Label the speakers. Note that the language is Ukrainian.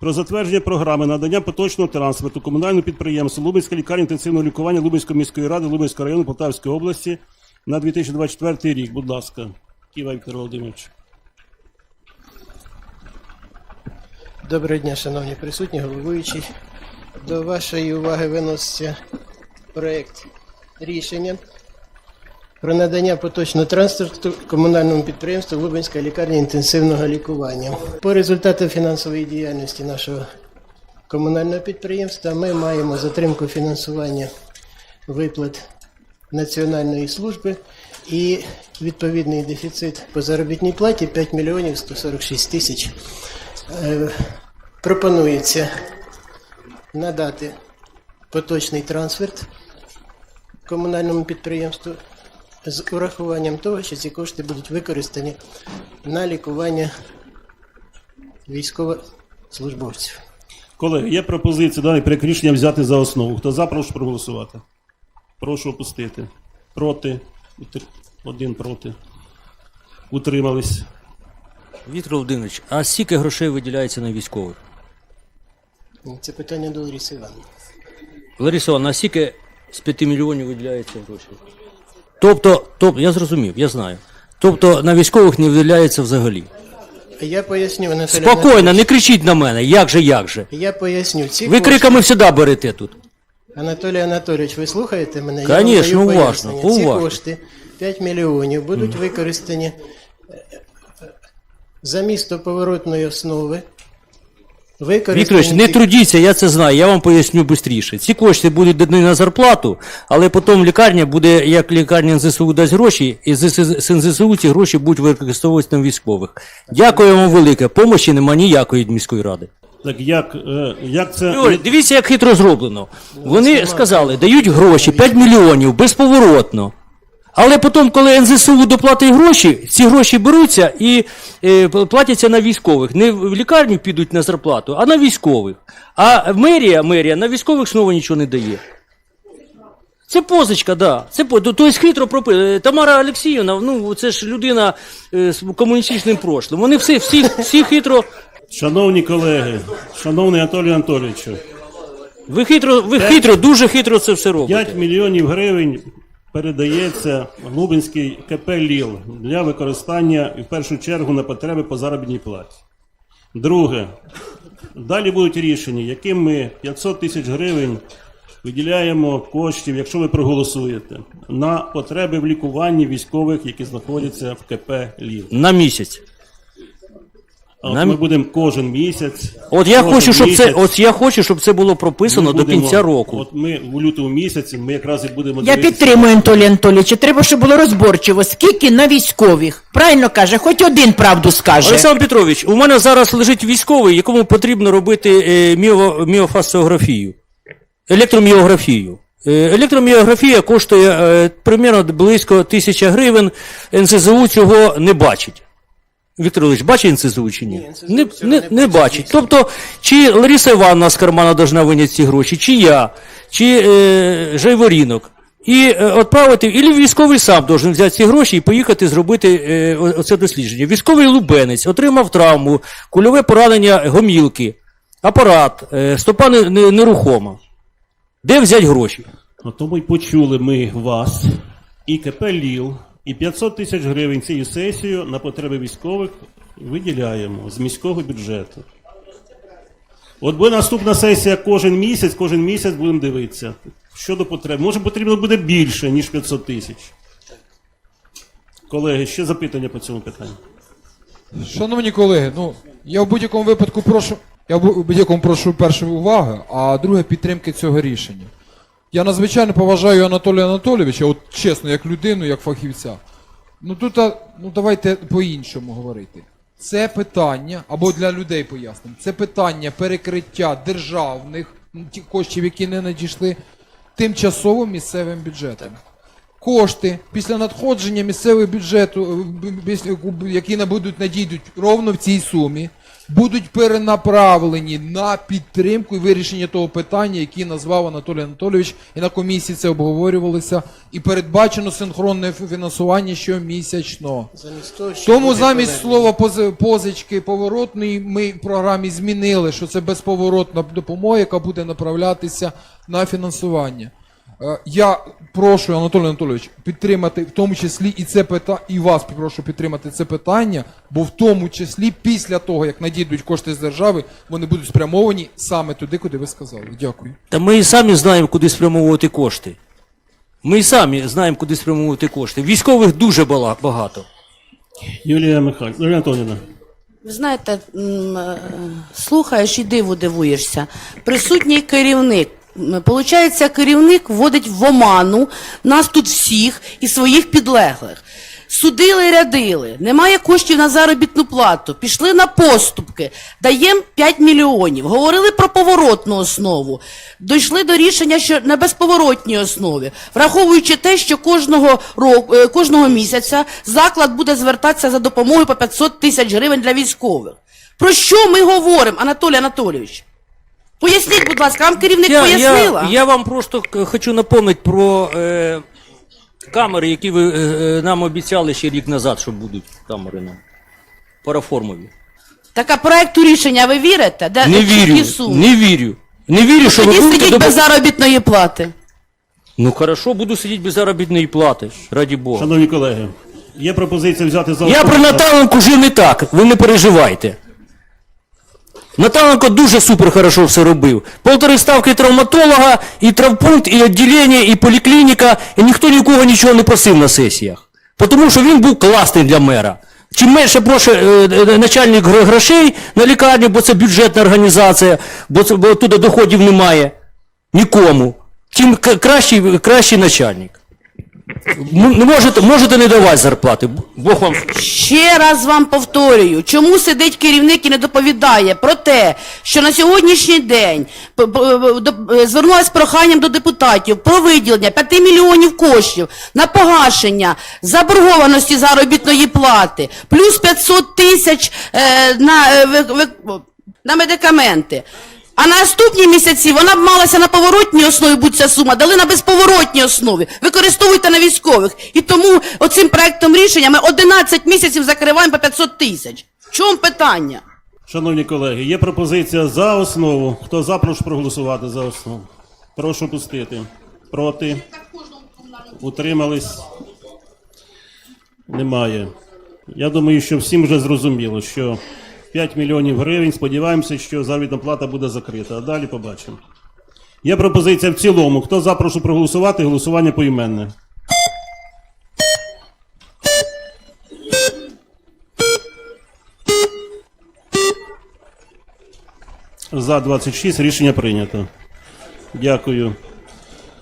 Speaker 1: про затвердження програми надання поточного трансферту комунальному підприємству Лубенська лікарня інтенсивного лікування Лубенської міської ради Лубенського району Полтавської області на 2024 рік. Будь ласка, Ківа Віктор Володимирович.
Speaker 2: Доброго дня, шановні присутні, головуючий. До вашої уваги виноситься проєкт рішення про надання поточного транспорту комунальному підприємству Лубенська лікарня інтенсивного лікування. По результату фінансової діяльності нашого комунального підприємства ми маємо затримку фінансування виплат Національної служби і відповідний дефіцит по заробітній платі 5 мільйонів 146 тисяч Е, пропонується надати поточний трансферт комунальному підприємству з урахуванням того, що ці кошти будуть використані на лікування військовослужбовців.
Speaker 1: Колеги, є пропозиція даний проект рішення взяти за основу. Хто за, прошу проголосувати. Прошу опустити. Проти. Один проти. Утримались.
Speaker 3: Віктор Володимирович, а скільки грошей виділяється на військових?
Speaker 2: Це питання до Лариси Івановни.
Speaker 3: Лариса Івановна, а скільки з 5 мільйонів виділяється грошей? Тобто, тобто, я зрозумів, я знаю. Тобто на військових не виділяється взагалі.
Speaker 2: Я поясню, Анатолій
Speaker 3: Спокійно,
Speaker 2: Анатолійович.
Speaker 3: не кричіть на мене, як же, як же.
Speaker 2: Я поясню. Ці
Speaker 3: Ви
Speaker 2: кошти-
Speaker 3: криками завжди берете тут.
Speaker 2: Анатолій Анатолійович, ви слухаєте мене?
Speaker 3: Конечно,
Speaker 2: Я вам даю
Speaker 3: уважно,
Speaker 2: пояснення. Ці кошти 5 мільйонів будуть використані е, за місто поворотної основи.
Speaker 3: Вікторович, не трудіться, я це знаю, я вам поясню швидше. Ці кошти будуть дані на зарплату, але потім лікарня буде, як лікарня НЗСУ дасть гроші, і з з НЗСУ ці гроші будуть використовуватися на військових. Дякую вам велике. Помощі нема ніякої від міської ради.
Speaker 1: Так як, е, як це.
Speaker 3: Юрій, дивіться, як хитро зроблено. Вони сказали, дають гроші 5 мільйонів безповоротно. Але потім, коли НЗСУ доплатить гроші, ці гроші беруться і е, платяться на військових. Не в лікарню підуть на зарплату, а на військових. А мерія, мерія на військових знову нічого не дає. Це позичка, да. Це тобто хитро пропи. Тамара Олексіївна, ну це ж людина е, з комуністичним прошлим. Вони всі, всі, всі хитро.
Speaker 1: Шановні колеги, шановний Анатолій Анатолійовичу,
Speaker 3: Ви хитро, ви хитро, дуже хитро це все робите.
Speaker 1: 5 мільйонів гривень передається Лубенській КП ЛІЛ для використання в першу чергу на потреби по заробітній платі. Друге, далі будуть рішення, яким ми 500 тисяч гривень виділяємо коштів, якщо ви проголосуєте, на потреби в лікуванні військових, які знаходяться в КП ЛІЛ.
Speaker 3: На місяць.
Speaker 1: От
Speaker 3: Нам-
Speaker 1: ми будемо кожен місяць.
Speaker 3: От я
Speaker 1: кожен
Speaker 3: хочу, щоб це, от я хочу, щоб це було прописано
Speaker 1: ми
Speaker 3: до кінця року.
Speaker 1: От ми в лютому місяці, ми якраз і будемо
Speaker 4: Я підтримую Анатолія Анатолійовича. Треба, щоб було розборчиво. Скільки на військових? Правильно каже, хоч один правду скаже.
Speaker 3: Олександр Петрович, у мене зараз лежить військовий, якому потрібно робити е, міо, міофасціографію, електроміографію. Е, електроміографія коштує е, примерно близько тисячі гривень. НСЗУ цього не бачить. Віктор Ілліч, бачить НСЗУ чи ні?
Speaker 2: Ні,
Speaker 3: Не, не,
Speaker 2: не бачить.
Speaker 3: Тобто, чи Лариса Івановна з кармана должна виняти ці гроші, чи я, чи е, Жайворінок. І е, відправити, і військовий сам должен взяти ці гроші і поїхати зробити е, оце дослідження. Військовий лубенець отримав травму, кульове поранення гомілки, апарат, е, стопа не- не- нерухома. Де взяти гроші?
Speaker 1: Ну, Тому й почули ми вас, і КП ЛІЛ, і 500 тисяч гривень цією сесією на потреби військових виділяємо з міського бюджету. От буде наступна сесія кожен місяць, кожен місяць будемо дивитися. Щодо потреб. Може потрібно буде більше, ніж 500 тисяч. Колеги, ще запитання по цьому питанню.
Speaker 5: Шановні колеги, ну я в будь-якому випадку прошу. Я в будь-якому прошу перше уваги, а друге підтримки цього рішення. Я надзвичайно поважаю Анатолія Анатолійовича, от чесно, як людину, як фахівця. Ну тут, ну давайте по-іншому говорити. Це питання, або для людей пояснимо, це питання перекриття державних ті коштів, які не надійшли, тимчасово місцевим бюджетом. Кошти після надходження місцевого бюджету, е, які не будуть надійдуть ровно в цій сумі, будуть перенаправлені на підтримку і вирішення того питання, яке назвав Анатолій Анатолійович, і на комісії це обговорювалося, і передбачено синхронне фінансування щомісячно.
Speaker 2: Того, що
Speaker 5: Тому замість слова пози- позички поворотної ми в програмі змінили, що це безповоротна допомога, яка буде направлятися на фінансування. Е, Я прошу Анатолій Анатолійович підтримати в тому числі і це питання, і вас прошу підтримати це питання, бо в тому числі після того, як надійдуть кошти з держави, вони будуть спрямовані саме туди, куди ви сказали. Дякую.
Speaker 3: Та ми і самі знаємо, куди спрямовувати кошти. Ми і самі знаємо, куди спрямовувати кошти. Військових дуже багато.
Speaker 1: Юлія Михайлівна, Юлія Анатоліївна.
Speaker 6: Ви знаєте, е, слухаєш і диву дивуєшся. Присутній керівник. Получається, керівник вводить в оману нас тут всіх і своїх підлеглих. Судили, рядили, немає коштів на заробітну плату, пішли на поступки, даємо 5 мільйонів, говорили про поворотну основу, дійшли до рішення, що на безповоротній основі, враховуючи те, що кожного року, е, кожного місяця заклад буде звертатися за допомогою по 500 тисяч гривень для військових. Про що ми говоримо, Анатолій Анатолійович? Поясніть, будь ласка, вам керівник
Speaker 3: Я,
Speaker 6: пояснила?
Speaker 3: я, я вам просто к- хочу напомнити про е, камери, які ви е, е, нам обіцяли ще рік назад, що будуть камери нам. Параформові.
Speaker 6: Так а проекту рішення ви вірите? Де
Speaker 3: Не
Speaker 6: чіткі
Speaker 3: вірю,
Speaker 6: суми?
Speaker 3: не вірю. Не вірю, що ви
Speaker 6: Тоді
Speaker 3: будете...
Speaker 6: сидіть без заробітної плати.
Speaker 3: Ну хорошо, буду сидіти без заробітної плати, раді Бога.
Speaker 1: Шановні колеги, є пропозиція взяти за
Speaker 3: Я
Speaker 1: основу-
Speaker 3: про Наталенку жив не так, ви не переживайте. Наталенко дуже супер хорошо все робив. Полтори ставки травматолога, і травпункт, і відділення, і поліклініка, і ніхто ні у кого нічого не просив на сесіях. Тому що він був класний для мера. Чим менше проше е, е, начальник грошей на лікарню, бо це бюджетна організація, бо, бо туди доходів немає нікому, тим кращий, кращий начальник. Не можете, можете не давати зарплати. Бог вам
Speaker 6: Ще раз вам повторюю, чому сидить керівник і не доповідає про те, що на сьогоднішній день п- е, звернулася з проханням до депутатів про виділення 5 мільйонів коштів на погашення заборгованості заробітної плати, плюс 500 тисяч е, на, е, на медикаменти. А на наступні місяці вона б малася на поворотній основі, будь ця сума, дали на безповоротній основі. Використовуйте на військових. І тому оцим проектом рішення ми 11 місяців закриваємо по 500 тисяч. В чому питання?
Speaker 1: Шановні колеги, є пропозиція за основу. Хто за, прошу проголосувати за основу. Прошу пустити. Проти. Утримались. Немає. Я думаю, що всім вже зрозуміло, що 5 мільйонів гривень. Сподіваємося, що заробітна плата буде закрита. А далі побачимо. Є пропозиція в цілому. Хто за, прошу проголосувати. Голосування поіменне. За 26 рішення прийнято. Дякую.